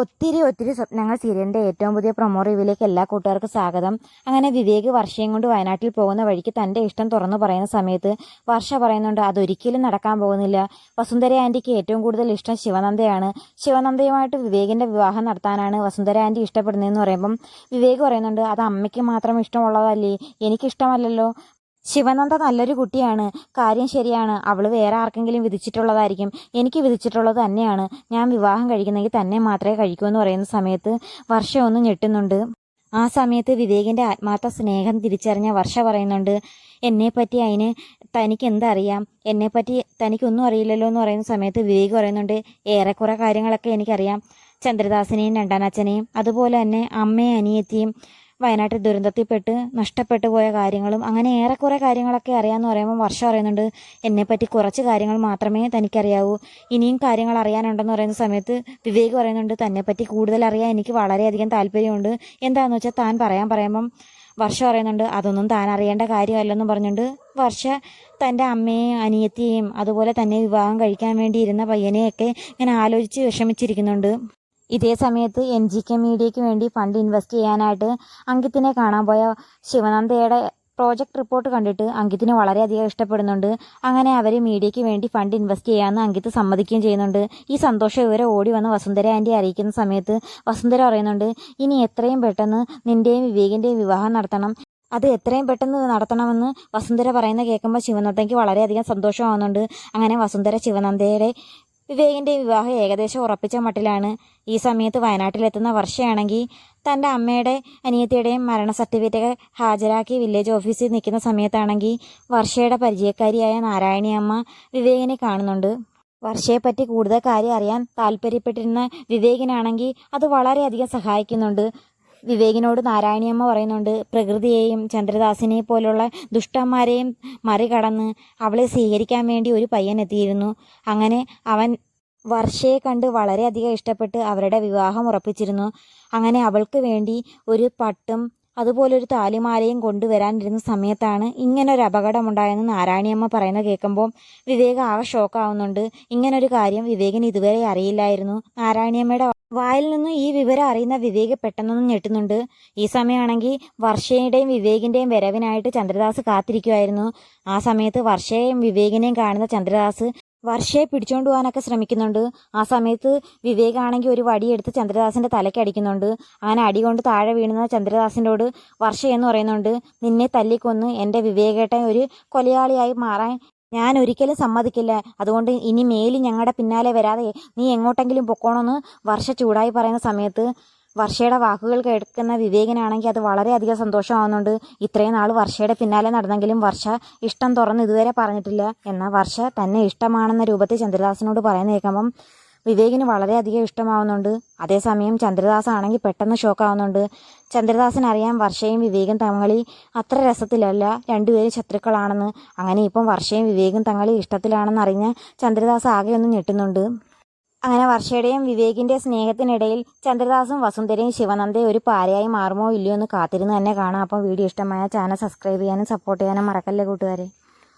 ഒത്തിരി ഒത്തിരി സ്വപ്നങ്ങൾ സീരിയലിന്റെ ഏറ്റവും പുതിയ പ്രൊമോ റിവ്യൂലേക്ക് എല്ലാ കൂട്ടുകാർക്കും സ്വാഗതം. അങ്ങനെ വിവേക് വർഷയും കൊണ്ട് വയനാട്ടിൽ പോകുന്ന വഴിക്ക് തന്റെ ഇഷ്ടം തുറന്നു പറയുന്ന സമയത്ത് വർഷ പറയുന്നുണ്ട് അതൊരിക്കലും നടക്കാൻ പോകുന്നില്ല. വസുന്ധര ആന്റിക്ക് ഏറ്റവും കൂടുതൽ ഇഷ്ടം ശിവനന്ദയാണ്. ശിവനന്ദയുമായിട്ട് വിവേകിന്റെ വിവാഹം നടത്താനാണ് വസുന്ധര ആന്റി ഇഷ്ടപ്പെടുന്നതെന്ന് പറയുമ്പം വിവേക് പറയുന്നുണ്ട് അത് അമ്മയ്ക്ക് മാത്രം ഇഷ്ടമുള്ളതല്ലേ? എനിക്കിഷ്ടമല്ലല്ലോ. ശിവനന്ദ നല്ലൊരു കുട്ടിയാണ്. കാര്യം ശരിയാണ്. അവൾ വേറെ ആർക്കെങ്കിലും വിധിച്ചിട്ടുള്ളതായിരിക്കും. എനിക്ക് വിധിച്ചിട്ടുള്ളത് തന്നെയാണ്. ഞാൻ വിവാഹം കഴിക്കുന്നെങ്കിൽ തന്നെ മാത്രമേ കഴിക്കൂ എന്ന് പറയുന്ന സമയത്ത് വർഷ ഒന്ന് ഞെട്ടുന്നുണ്ട്. ആ സമയത്ത് വിവേകിന്റെ ആത്മാർത്ഥ സ്നേഹം തിരിച്ചറിഞ്ഞ വർഷ പറയുന്നുണ്ട് എന്നെപ്പറ്റി അതിന് തനിക്ക് എന്തറിയാം? എന്നെപ്പറ്റി തനിക്കൊന്നും അറിയില്ലല്ലോ എന്ന് പറയുന്ന സമയത്ത് വിവേക് പറയുന്നുണ്ട് ഏറെക്കുറെ കാര്യങ്ങളൊക്കെ എനിക്കറിയാം. ചന്ദ്രദാസിനെയും രണ്ടാനച്ഛനെയും അതുപോലെ തന്നെ അമ്മയും അനിയത്തിയും വയനാട്ടിൽ ദുരന്തത്തിൽപ്പെട്ട് നഷ്ടപ്പെട്ടു പോയ കാര്യങ്ങളും അങ്ങനെ ഏറെക്കുറെ കാര്യങ്ങളൊക്കെ അറിയാമെന്ന് പറയുമ്പോൾ വർഷം അറിയുന്നുണ്ട് എന്നെപ്പറ്റി കുറച്ച് കാര്യങ്ങൾ മാത്രമേ തനിക്കറിയാവൂ. ഇനിയും കാര്യങ്ങൾ അറിയാനുണ്ടെന്ന് പറയുന്ന സമയത്ത് വിവേക് പറയുന്നുണ്ട് തന്നെപ്പറ്റി കൂടുതൽ അറിയാൻ എനിക്ക് വളരെയധികം താല്പര്യമുണ്ട്. എന്താണെന്ന് വെച്ചാൽ താൻ പറയാൻ പറയുമ്പം വർഷ പറയുന്നുണ്ട് അതൊന്നും താൻ അറിയേണ്ട കാര്യമല്ലെന്ന് പറഞ്ഞുകൊണ്ട് വർഷ തന്റെ അമ്മയെയും അനിയത്തിയെയും അതുപോലെ തന്നെ വിവാഹം കഴിക്കാൻ വേണ്ടി ഇരുന്ന പയ്യനെയൊക്കെ ഇങ്ങനെ ആലോചിച്ച് വിഷമിച്ചിരിക്കുന്നുണ്ട്. ഇതേ സമയത്ത് എൻ ജി കെ മീഡിയയ്ക്ക് വേണ്ടി ഫണ്ട് ഇൻവെസ്റ്റ് ചെയ്യാനായിട്ട് അങ്കിത്തിനെ കാണാൻ പോയ ശിവനന്ദയുടെ പ്രോജക്റ്റ് റിപ്പോർട്ട് കണ്ടിട്ട് അങ്കിത്തിന് വളരെയധികം ഇഷ്ടപ്പെടുന്നുണ്ട്. അങ്ങനെ അവർ മീഡിയയ്ക്ക് വേണ്ടി ഫണ്ട് ഇൻവെസ്റ്റ് ചെയ്യാമെന്ന് അങ്കിത്ത് സമ്മതിക്കുകയും ചെയ്യുന്നുണ്ട്. ഈ സന്തോഷം ഇവരെ ഓടി വന്ന് വസുന്ധര ആന്റി അറിയിക്കുന്ന സമയത്ത് വസുന്ധര പറയുന്നുണ്ട് ഇനി എത്രയും പെട്ടെന്ന് നിന്റെയും വിവേകിന്റെയും വിവാഹം നടത്തണം. അത് എത്രയും പെട്ടെന്ന് നടത്തണമെന്ന് വസുന്ധര പറയുന്ന കേൾക്കുമ്പോൾ ശിവനന്ദയ്ക്ക് വളരെയധികം സന്തോഷമാവുന്നുണ്ട്. അങ്ങനെ വസുന്ധര ശിവനന്ദയുടെ വിവേകിന്റെ വിവാഹം ഏകദേശം ഉറപ്പിച്ച മട്ടിലാണ് ഈ സമയത്ത് വയനാട്ടിലെത്തുന്ന വർഷയാണെങ്കിൽ തന്റെ അമ്മയുടെ അനിയത്തിയുടെയും മരണ സർട്ടിഫിക്കറ്റ് ഹാജരാക്കി വില്ലേജ് ഓഫീസിൽ നിൽക്കുന്ന സമയത്താണെങ്കിൽ വർഷയുടെ പരിചയക്കാരിയായ നാരായണി അമ്മ വിവേകിനെ കാണുന്നുണ്ട്. വർഷയെപ്പറ്റി കൂടുതൽ കാര്യം അറിയാൻ താല്പര്യപ്പെട്ടിരുന്ന വിവേകിനാണെങ്കിൽ അത് വളരെയധികം സഹായിക്കുന്നുണ്ട്. വിവേകിനോട് നാരായണിയമ്മ പറയുന്നുണ്ട് പ്രകൃതിയെയും ചന്ദ്രദാസിനെ പോലുള്ള ദുഷ്ടന്മാരെയും മറികടന്ന് അവളെ സ്വീകരിക്കാൻ വേണ്ടി ഒരു പയ്യൻ എത്തിയിരുന്നു. അങ്ങനെ അവൻ വർഷയെ കണ്ട് വളരെയധികം ഇഷ്ടപ്പെട്ട് അവരുടെ വിവാഹം ഉറപ്പിച്ചിരുന്നു. അങ്ങനെ അവൾക്ക് വേണ്ടി ഒരു പട്ടും അതുപോലൊരു താലിമാലയും കൊണ്ടുവരാനിരുന്ന സമയത്താണ് ഇങ്ങനൊരു അപകടമുണ്ടായെന്ന് നാരായണിയമ്മ പറയുന്നത് കേൾക്കുമ്പോൾ വിവേക് ആകെ ഷോക്കാവുന്നുണ്ട്. ഇങ്ങനൊരു കാര്യം വിവേകിന് ഇതുവരെ അറിയില്ലായിരുന്നു. നാരായണിയമ്മയുടെ വായിൽ നിന്നും ഈ വിവരം അറിയുന്ന വിവേക് പെട്ടെന്നൊന്നും ഞെട്ടുന്നുണ്ട്. ഈ സമയമാണെങ്കിൽ വർഷയുടെയും വിവേകിന്റെയും വരവിനായിട്ട് ചന്ദ്രദാസ് കാത്തിരിക്കുമായിരുന്നു ആ സമയത്ത് വർഷയെയും വിവേകിനെയും കാണുന്ന ചന്ദ്രദാസ് വർഷയെ പിടിച്ചുകൊണ്ട് പോകാനൊക്കെ ശ്രമിക്കുന്നുണ്ട്. ആ സമയത്ത് വിവേകാണെങ്കിൽ ഒരു വടിയെടുത്ത് ചന്ദ്രദാസിന്റെ തലയ്ക്ക് അടിക്കുന്നുണ്ട്. അങ്ങനെ അടി കൊണ്ട് താഴെ വീണുന്ന ചന്ദ്രദാസിനോട് വർഷ എന്ന് പറയുന്നുണ്ട്. നിന്നെ തല്ലിക്കൊന്ന് എന്റെ വിവേകേട്ടൻ ഒരു കൊലയാളിയായി മാറാൻ ഞാൻ ഒരിക്കലും സമ്മതിക്കില്ല. അതുകൊണ്ട് ഇനി മേലിൽ ഞങ്ങളുടെ പിന്നാലെ വരാതെ നീ എങ്ങോട്ടെങ്കിലും പൊക്കോണമെന്ന് വർഷ ചൂടായി പറയുന്ന സമയത്ത് വർഷയുടെ വാക്കുകൾ കേൾക്കുന്ന വിവേകനാണെങ്കിൽ അത് വളരെയധികം സന്തോഷമാവുന്നുണ്ട്. ഇത്രയും നാൾ വർഷയുടെ പിന്നാലെ നടന്നെങ്കിലും വർഷ ഇഷ്ടം തുറന്ന് ഇതുവരെ പറഞ്ഞിട്ടില്ല. എന്നാൽ വർഷ തന്നെ ഇഷ്ടമാണെന്ന രൂപത്തിൽ ചന്ദ്രദാസിനോട് പറയുന്ന കേൾക്കുമ്പം വിവേകിന് വളരെയധികം ഇഷ്ടമാവുന്നുണ്ട്. അതേസമയം ചന്ദ്രദാസ് ആണെങ്കിൽ പെട്ടെന്ന് ഷോക്കാവുന്നുണ്ട്. ചന്ദ്രദാസിനറിയാം വർഷയും വിവേകും തങ്ങളി അത്ര രസത്തിലല്ല. രണ്ടുപേരും ശത്രുക്കളാണെന്ന്. അങ്ങനെ ഇപ്പം വർഷയും വിവേകും തങ്ങളി ഇഷ്ടത്തിലാണെന്ന് അറിഞ്ഞ് ചന്ദ്രദാസ് ആകെ ഒന്ന് ഞെട്ടുന്നുണ്ട്. അങ്ങനെ വർഷയുടെയും വിവേകിന്റെ സ്നേഹത്തിനിടയിൽ ചന്ദ്രദാസും വസുന്ധരയും ശിവനന്ദയും ഒരു പാരയായി മാറുമോ ഇല്ലയോ എന്ന് കാത്തിരുന്ന് തന്നെ കാണാം. അപ്പം വീഡിയോ ഇഷ്ടമായ ചാനൽ സബ്സ്ക്രൈബ് ചെയ്യാനും സപ്പോർട്ട് ചെയ്യാനും മറക്കല്ലേ കൂട്ടുകാരെ.